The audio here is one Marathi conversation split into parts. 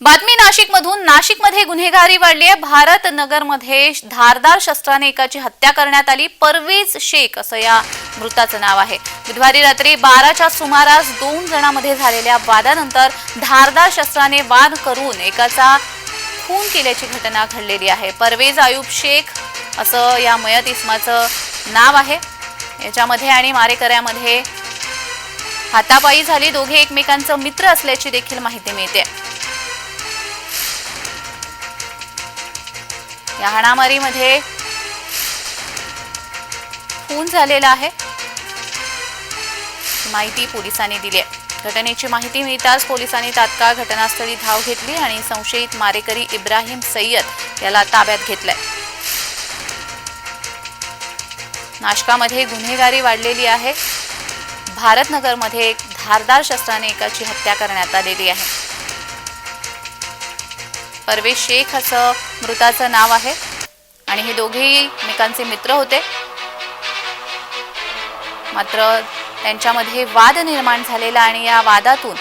बातमी नाशिकमधून. नाशिकमध्ये गुन्हेगारी वाढली आहे भारत नगरमध्ये धारदार शस्त्राने एकाची हत्या करण्यात आली. परवेज शेख असं या मृताचं नाव आहे. बुधवारी रात्री बाराच्या सुमारास दोन जणांमध्ये झालेल्या वादानंतर धारदार शस्त्राने वाद करून एकाचा खून केल्याची घटना घडलेली आहे. परवेज आयुब शेख असं या मयत इस्माचं नाव आहे. याच्यामध्ये आणि मारेकऱ्यामध्ये हातापायी झाली. दोघे एकमेकांचं मित्र असल्याची देखील माहिती मिळते. या हाणामारीमध्ये खून झालेला आहे. माहिती पोलिसांनी दिली आहे. घटनेची माहिती मिळताच पोलिसांनी तात्काळ घटनास्थळी धाव घेतली आणि संशयित मारेकरी इब्राहिम सय्यद याला ताब्यात घेतलाय. नाशकामध्ये गुन्हेगारी वाढलेली आहे. भारतनगरमध्ये एक धारदार शस्त्राने एकाची हत्या करण्यात आलेली आहे. परवेश शेख असं मृताचं नाव आहे. आणि हे दोघेही एकमेकांचे मित्र होते. मात्र त्यांच्यामध्ये वाद निर्माण झालेला आणि या वादातून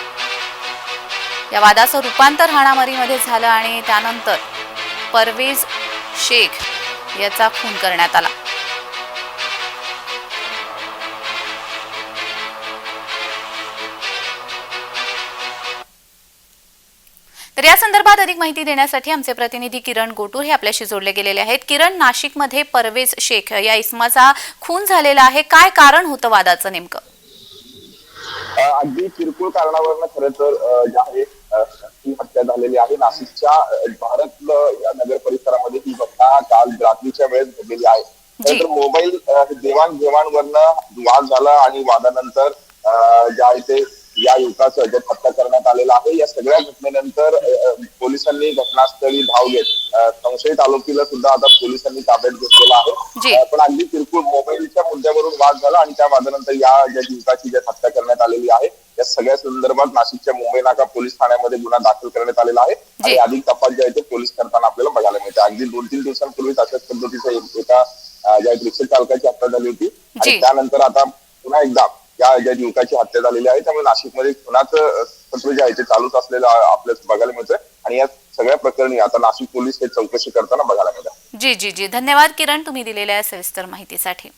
या वादाचं रूपांतर हाणामारीमध्ये झालं आणि त्यानंतर परवेज शेख याचा खून करण्यात आला. तर या संदर्भात अधिक माहिती देण्यासाठी आमचे प्रतिनिधी किरण गोटूर हे आपल्याशी जोडले गेलेले आहेत. किरण नाशिकमध्ये परवेज शेख या इस्माचा खून झालेला आहे. काय कारण होतं वादाचं नेमकं? अगदी किरकोळ कारणावरनं खरं तर अ, जे आहे ही हत्या झालेली आहे. नाशिकच्या भारत या नगर परिसरामध्ये ही घटना काल रात्रीच्या वेळेस घडलेली आहे. तर मोबाईल देवाणघेवाणवरनं वाद झाला आणि वादानंतर अ, जे आहे ते या युवकाचं जे हत्या करण्यात आलेलं आहे या सगळ्या घटनेनंतर पोलिसांनी घटनास्थळी धाव घेत संशयित आरोपीला सुद्धा आता पोलिसांनी ताब्यात घेतलेला. आहे पण अगदी किरकोळ मोबाईलच्या मुद्द्यावरून वाद झाला आणि त्या वादानंतर या ज्या युवकाची ज्या हत्या करण्यात आलेली आहे या सगळ्या संदर्भात नाशिकच्या मुंबई नाका पोलीस ठाण्यामध्ये गुन्हा दाखल करण्यात आलेला आहे आणि अधिक तपास जे आहे ते पोलीस करताना आपल्याला बघायला मिळते अगदी दोन तीन दिवसांपूर्वीच अशाच पद्धतीचं एक- ज्या रिक्षा चालकाची हत्या झाली होती. आणि त्यानंतर आता पुन्हा एकदा या ज्या युवकाची हत्या झालेली आहे त्यामुळे नाशिकमध्ये खुनाचं सत्र जे आहे ते चालूच असलेलं आपल्या आपल्याला बघायला मिळतं आणि या सगळ्या प्रकरणी आता नाशिक पोलीस हे चौकशी करताना बघायला मिळतं जी जी जी. धन्यवाद किरण तुम्ही दिलेल्या सविस्तर माहितीसाठी.